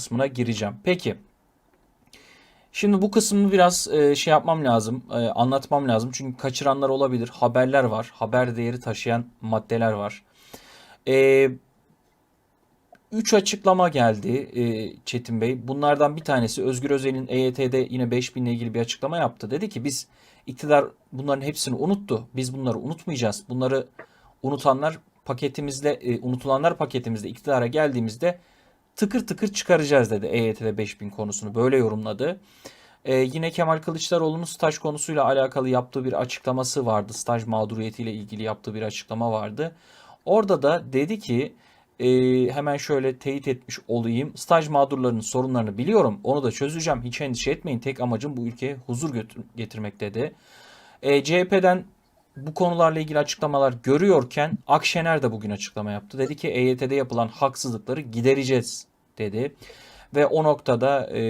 kısmına gireceğim. Peki. Şimdi bu kısmını biraz e, şey yapmam lazım, e, anlatmam lazım. Çünkü kaçıranlar olabilir. Haberler var, haber değeri taşıyan maddeler var. E, Üç açıklama geldi Çetin Bey. Bunlardan bir tanesi Özgür Özel'in EYT'de yine 5000 ile ilgili bir açıklama yaptı. Dedi ki biz iktidar bunların hepsini unuttu. Biz bunları unutmayacağız. Bunları unutanlar paketimizle e, unutulanlar paketimizde iktidara geldiğimizde tıkır tıkır çıkaracağız dedi EYT'de 5000 konusunu. Böyle yorumladı. E, yine Kemal Kılıçdaroğlu'nun staj konusuyla alakalı yaptığı bir açıklaması vardı. Staj mağduriyetiyle ilgili yaptığı bir açıklama vardı. Orada da dedi ki e, hemen şöyle teyit etmiş olayım. Staj mağdurlarının sorunlarını biliyorum. Onu da çözeceğim. Hiç endişe etmeyin. Tek amacım bu ülkeye huzur getirmek dedi. E, CHP'den bu konularla ilgili açıklamalar görüyorken Akşener de bugün açıklama yaptı. Dedi ki EYT'de yapılan haksızlıkları gidereceğiz dedi. Ve o noktada e,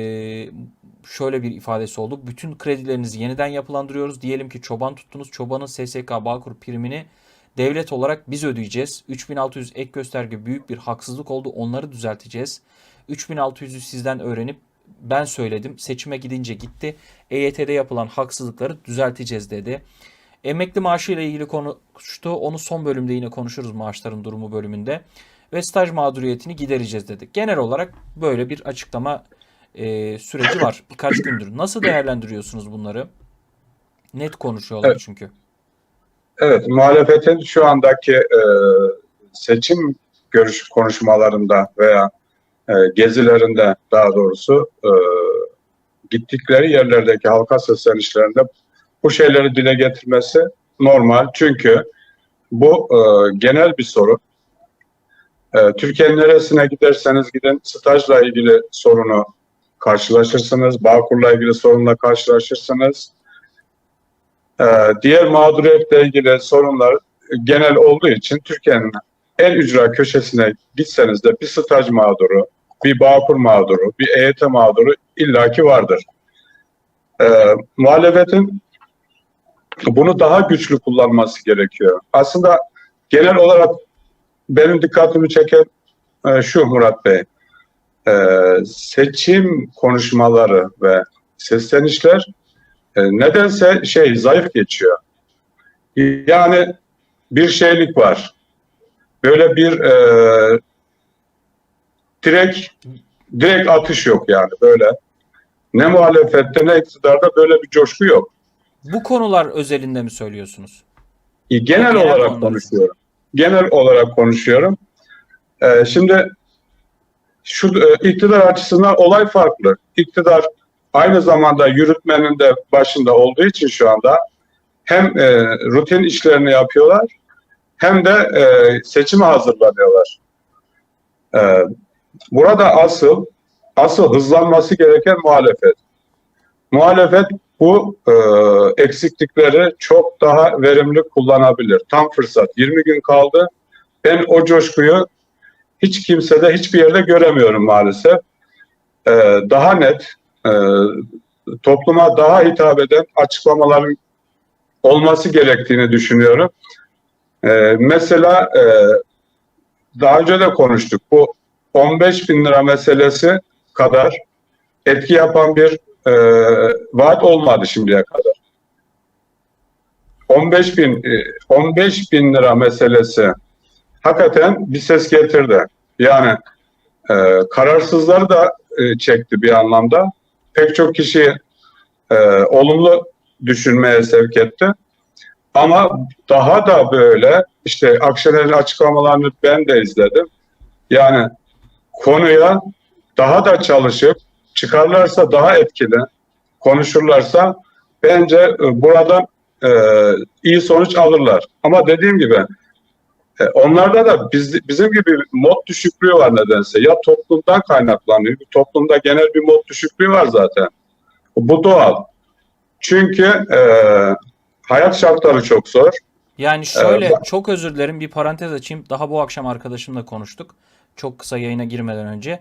şöyle bir ifadesi oldu. Bütün kredilerinizi yeniden yapılandırıyoruz. Diyelim ki çoban tuttunuz. Çobanın SSK Bağkur primini devlet olarak biz ödeyeceğiz. 3600 ek gösterge büyük bir haksızlık oldu. Onları düzelteceğiz. 3600'ü sizden öğrenip ben söyledim. Seçime gidince gitti. EYT'de yapılan haksızlıkları düzelteceğiz dedi. Emekli maaşı ile ilgili konuştu. Onu son bölümde yine konuşuruz maaşların durumu bölümünde. Ve staj mağduriyetini gidereceğiz dedi. Genel olarak böyle bir açıklama e, süreci var. Birkaç gündür. Nasıl değerlendiriyorsunuz bunları? Net konuşuyorlar Evet. çünkü. Evet, muhalefetin şu andaki e, seçim görüş konuşmalarında veya e, gezilerinde daha doğrusu e, gittikleri yerlerdeki halka seslenişlerinde bu şeyleri dile getirmesi normal. Çünkü bu e, genel bir sorun. E, Türkiye'nin neresine giderseniz gidin stajla ilgili sorunu karşılaşırsınız. Bağkur'la ilgili sorunla karşılaşırsınız. Ee, diğer mağduriyetle ilgili sorunlar genel olduğu için Türkiye'nin en ücra köşesine gitseniz de bir staj mağduru, bir Bağkur mağduru, bir EYT mağduru illaki vardır. Ee, muhalefetin bunu daha güçlü kullanması gerekiyor. Aslında genel olarak benim dikkatimi çeken e, şu Murat Bey, e, seçim konuşmaları ve seslenişler e, nedense şey zayıf geçiyor. Yani bir şeylik var. Böyle bir e, direkt direkt atış yok yani böyle. Ne muhalefette ne iktidarda böyle bir coşku yok. Bu konular özelinde mi söylüyorsunuz? E, Genel, Genel olarak konuşuyorum. Genel olarak konuşuyorum. E, şimdi şu e, iktidar açısından olay farklı. İktidar aynı zamanda yürütmenin de başında olduğu için şu anda hem e, rutin işlerini yapıyorlar hem de e, seçime hazırlanıyorlar. E, burada asıl asıl hızlanması gereken muhalefet. Muhalefet bu e, eksiklikleri çok daha verimli kullanabilir. Tam fırsat. 20 gün kaldı. Ben o coşkuyu hiç kimsede hiçbir yerde göremiyorum maalesef. E, daha net, e, topluma daha hitap eden açıklamaların olması gerektiğini düşünüyorum. E, mesela e, daha önce de konuştuk. Bu 15 bin lira meselesi kadar etki yapan bir e, vaat olmadı şimdiye kadar. 15 bin e, 15 bin lira meselesi hakikaten bir ses getirdi. Yani e, kararsızları da e, çekti bir anlamda. Pek çok kişi e, olumlu düşünmeye sevk etti. Ama daha da böyle işte Akşener'in açıklamalarını ben de izledim. Yani konuya daha da çalışıp çıkarlarsa daha etkili konuşurlarsa bence e, buradan e, iyi sonuç alırlar. Ama dediğim gibi e, onlarda da biz, bizim gibi mod düşüklüğü var nedense. Ya toplumdan kaynaklanıyor. Toplumda genel bir mod düşüklüğü var zaten. Bu doğal. Çünkü e, hayat şartları çok zor. Yani şöyle Evet. çok özür dilerim bir parantez açayım. Daha bu akşam arkadaşımla konuştuk. Çok kısa yayına girmeden önce.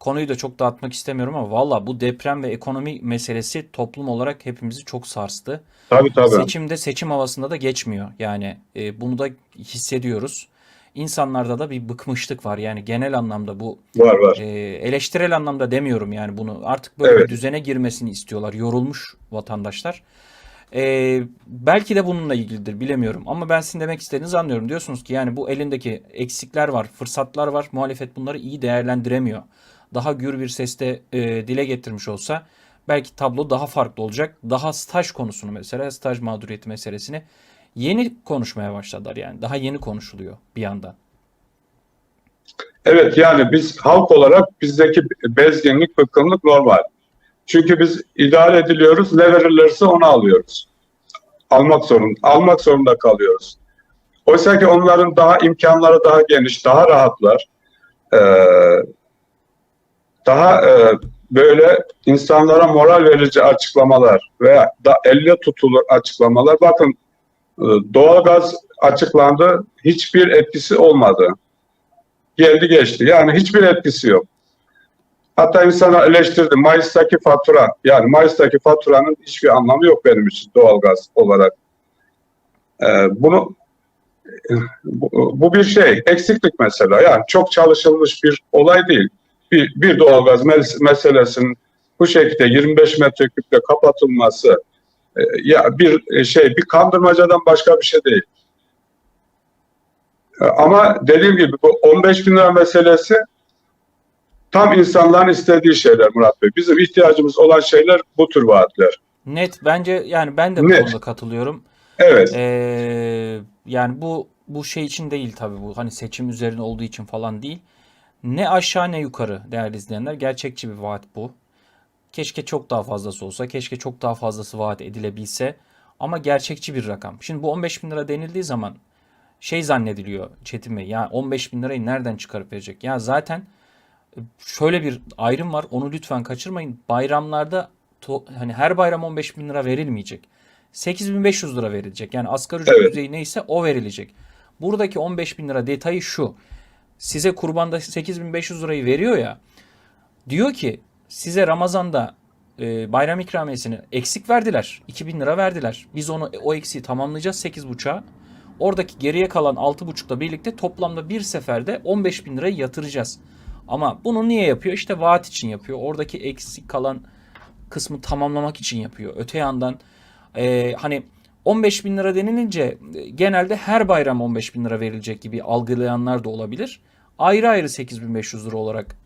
Konuyu da çok dağıtmak istemiyorum ama valla bu deprem ve ekonomi meselesi toplum olarak hepimizi çok sarstı. Tabii tabii. Seçimde seçim havasında da geçmiyor. Yani e, bunu da hissediyoruz. insanlarda da bir bıkmışlık var. Yani genel anlamda bu Var var. e, eleştirel anlamda demiyorum yani bunu. Artık böyle Evet. bir düzene girmesini istiyorlar. Yorulmuş vatandaşlar. E, belki de bununla ilgilidir bilemiyorum. Ama ben sizin demek istediğinizi anlıyorum. Diyorsunuz ki yani bu elindeki eksikler var, fırsatlar var. Muhalefet bunları iyi değerlendiremiyor. Daha gür bir sesle e, dile getirmiş olsa belki tablo daha farklı olacak. Daha staj konusunu mesela staj mağduriyeti meselesini yeni konuşmaya başladılar yani. Daha yeni konuşuluyor bir yandan. Evet yani biz halk olarak bizdeki bezginlik, bıkkınlık normal. Çünkü biz idare ediliyoruz, ne verirlerse onu alıyoruz. Almak zorunda, almak zorunda kalıyoruz. Oysa ki onların daha imkanları daha geniş, daha rahatlar. Ee, daha e, böyle insanlara moral verici açıklamalar veya da elle tutulur açıklamalar. Bakın e, doğalgaz açıklandı, hiçbir etkisi olmadı geldi geçti. Yani hiçbir etkisi yok. Hatta insanlar eleştirdi. Mayıs'taki fatura, yani Mayıs'taki faturanın hiçbir anlamı yok benim için doğalgaz olarak. Ee, bunu bu, bu bir şey, eksiklik mesela. Yani çok çalışılmış bir olay değil. Bir, bir doğalgaz mes- meselesinin bu şekilde 25 metreküple kapatılması e, ya bir şey, bir kandırmacadan başka bir şey değil. E, Ama dediğim gibi bu 15 bin lira meselesi tam insanların istediği şeyler Murat Bey. Bizim ihtiyacımız olan şeyler bu tür vaatler. Net bence yani ben de bu Net. konuda katılıyorum. Evet, Ee, yani bu bu şey için değil tabii bu hani seçim üzerine olduğu için falan değil. Ne aşağı ne yukarı değerli izleyenler gerçekçi bir vaat bu. Keşke çok daha fazlası olsa, keşke çok daha fazlası vaat edilebilse ama gerçekçi bir rakam. Şimdi bu 15 bin lira denildiği zaman şey zannediliyor Çetin Bey ya 15 bin lirayı nereden çıkarıp verecek? Ya zaten şöyle bir ayrım var onu lütfen kaçırmayın. Bayramlarda hani her bayram 15 bin lira verilmeyecek. 8500 lira verilecek. Yani asgari ücret Evet. düzeyi neyse o verilecek. Buradaki 15 bin lira detayı şu. Size kurbanda 8500 lirayı veriyor ya. Diyor ki size Ramazan'da e, bayram ikramiyesini eksik verdiler. 2000 lira verdiler. Biz onu o eksiği tamamlayacağız 8.5'a. Oradaki geriye kalan 6.5'la birlikte toplamda bir seferde 15 bin lirayı yatıracağız. Ama bunu niye yapıyor? İşte vaat için yapıyor. Oradaki eksik kalan kısmı tamamlamak için yapıyor. Öte yandan e, hani 15 bin lira denilince e, genelde her bayram 15 bin lira verilecek gibi algılayanlar da olabilir. Ayrı ayrı 8500 lira olarak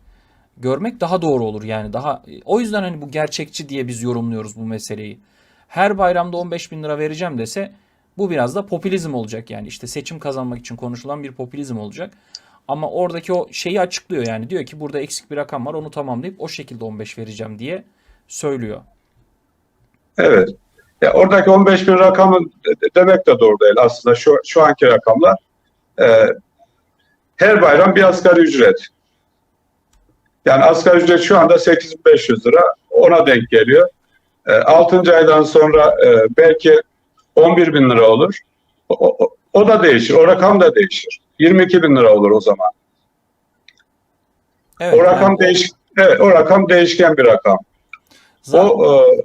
görmek daha doğru olur yani daha o yüzden hani bu gerçekçi diye biz yorumluyoruz bu meseleyi. Her bayramda 15 bin lira vereceğim dese bu biraz da popülizm olacak yani işte seçim kazanmak için konuşulan bir popülizm olacak. Ama oradaki o şeyi açıklıyor yani diyor ki burada eksik bir rakam var onu tamamlayıp o şekilde 15 vereceğim diye söylüyor. evet. Ya oradaki 15 bin rakamı de- demek de doğru değil aslında şu, şu anki rakamlar. e, her bayram bir asgari ücret. Yani asgari ücret şu anda 8500 lira ona denk geliyor. E, 6. aydan sonra e, belki 11 bin lira olur. O, o, o da değişir. O rakam da değişir. 22 bin lira olur o zaman. Evet, O rakam yani değiş evet, o rakam değişken bir rakam. zaten- O e,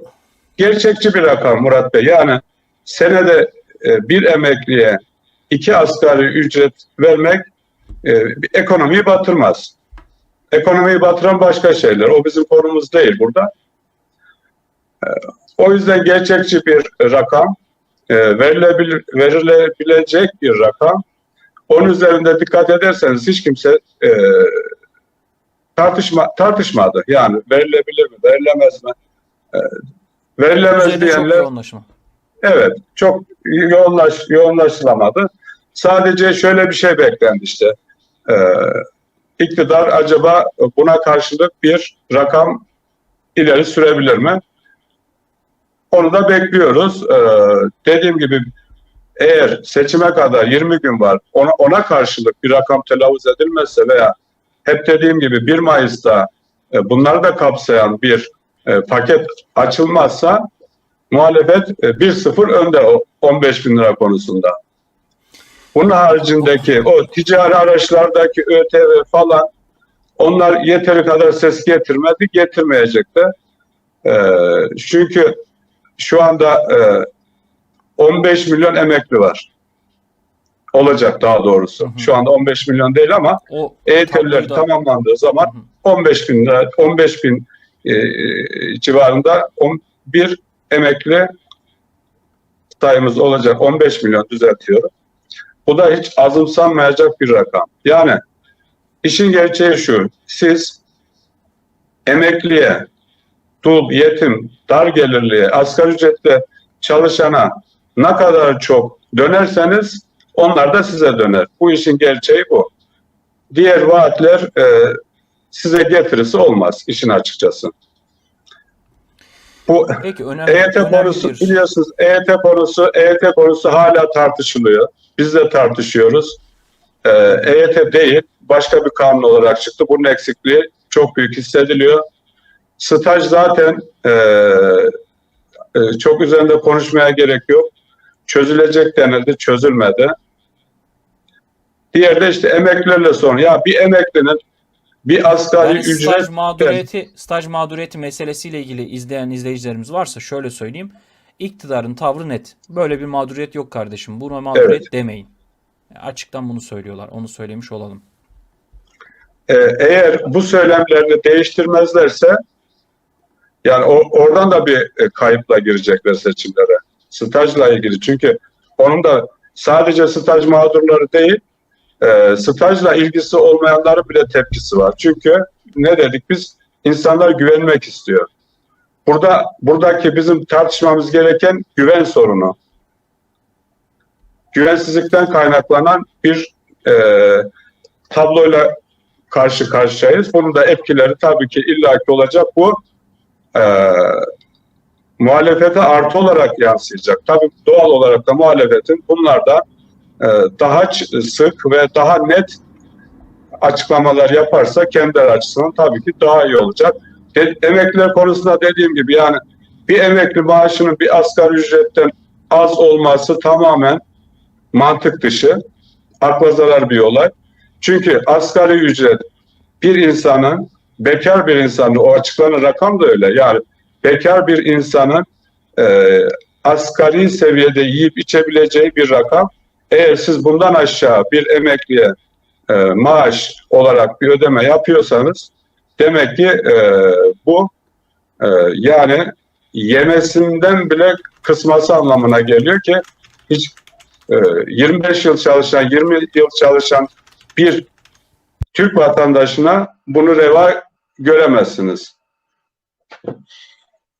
gerçekçi bir rakam Murat Bey. Yani senede e, bir emekliye iki asgari ücret vermek e, ekonomiyi batırmaz. Ekonomiyi batıran başka şeyler. O bizim konumuz değil burada. E, o yüzden gerçekçi bir rakam, verilebilir, verilebilecek bir rakam. Onun üzerinde dikkat ederseniz hiç kimse e, tartışma tartışmadı. Yani verilebilir mi, verilemez mi? E, verilemez çok diyenler yoğunlaşma. Evet, çok yoğunlaş, yoğunlaşılamadı. Sadece şöyle bir şey beklendi işte. Ee, iktidar acaba buna karşılık bir rakam ileri sürebilir mi? Onu da bekliyoruz. Ee, dediğim gibi eğer seçime kadar 20 gün var, ona, ona karşılık bir rakam telaffuz edilmezse veya hep dediğim gibi 1 Mayıs'ta e, bunları da kapsayan bir e, paket açılmazsa muhalefet e, 1-0 önde o 15 bin lira konusunda. Bunun haricindeki o ticari araçlardaki ÖTV falan onlar yeteri kadar ses getirmedi, getirmeyecek de. E, çünkü şu anda e, 15 milyon emekli var. olacak daha doğrusu. Hı hı. Şu anda 15 milyon değil ama EYT'liler tamamlandığı zaman Hı hı. 15 bin lira, 15 bin e, e, civarında on- bir emekli sayımız olacak. 15 milyon düzeltiyorum. Bu da hiç azımsanmayacak bir rakam. Yani işin gerçeği şu. Siz emekliye, dul, yetim, dar gelirliye, asgari ücretle çalışana ne kadar çok dönerseniz onlar da size döner. Bu işin gerçeği bu. Diğer vaatler e, size getirisi olmaz işin açıkçası. Bu Peki önemli, EYT önemli konusu bir- biliyorsunuz EYT konusu EYT konusu hala tartışılıyor. Biz de tartışıyoruz. Ee, EYT değil başka bir kanun olarak çıktı. Bunun eksikliği çok büyük hissediliyor. Staj zaten e, e, çok üzerinde konuşmaya gerek yok. Çözülecek denildi, çözülmedi. Diğer de işte emeklilerle sonra ya bir emeklinin bir asgari Yani ücret staj mağduriyeti, staj mağduriyeti meselesiyle ilgili izleyen izleyicilerimiz varsa şöyle söyleyeyim. İktidarın tavrı net. Böyle bir mağduriyet yok kardeşim. Buna mağduriyet demeyin. Açıktan bunu söylüyorlar. Onu söylemiş olalım. Ee, eğer bu söylemlerini değiştirmezlerse yani o, oradan da bir e, kayıpla girecekler seçimlere. Stajla ilgili. Çünkü onun da sadece staj mağdurları değil e, stajla ilgisi olmayanların bile tepkisi var. Çünkü ne dedik biz? İnsanlar güvenmek istiyor. Burada buradaki bizim tartışmamız gereken güven sorunu. Güvensizlikten kaynaklanan bir e, tabloyla karşı karşıyayız. Bunun da etkileri tabii ki illaki olacak. Bu e, muhalefete artı olarak yansıyacak. Tabii doğal olarak da muhalefetin bunlarda e, daha ç- sık ve daha net açıklamalar yaparsa kendileri açısından tabii ki daha iyi olacak. De, emekliler konusunda dediğim gibi yani bir emekli maaşının bir asgari ücretten az olması tamamen mantık dışı, akla zarar bir olay. Çünkü asgari ücret bir insanın, bekar bir insanın, o açıklanan rakam da öyle. Yani bekar bir insanın e, asgari seviyede yiyip içebileceği bir rakam. Eğer siz bundan aşağı bir emekliye e, maaş olarak bir ödeme yapıyorsanız demek ki e, bu e, yani yemesinden bile kısması anlamına geliyor ki hiç e, 25 yıl çalışan, 20 yıl çalışan bir Türk vatandaşına bunu reva göremezsiniz.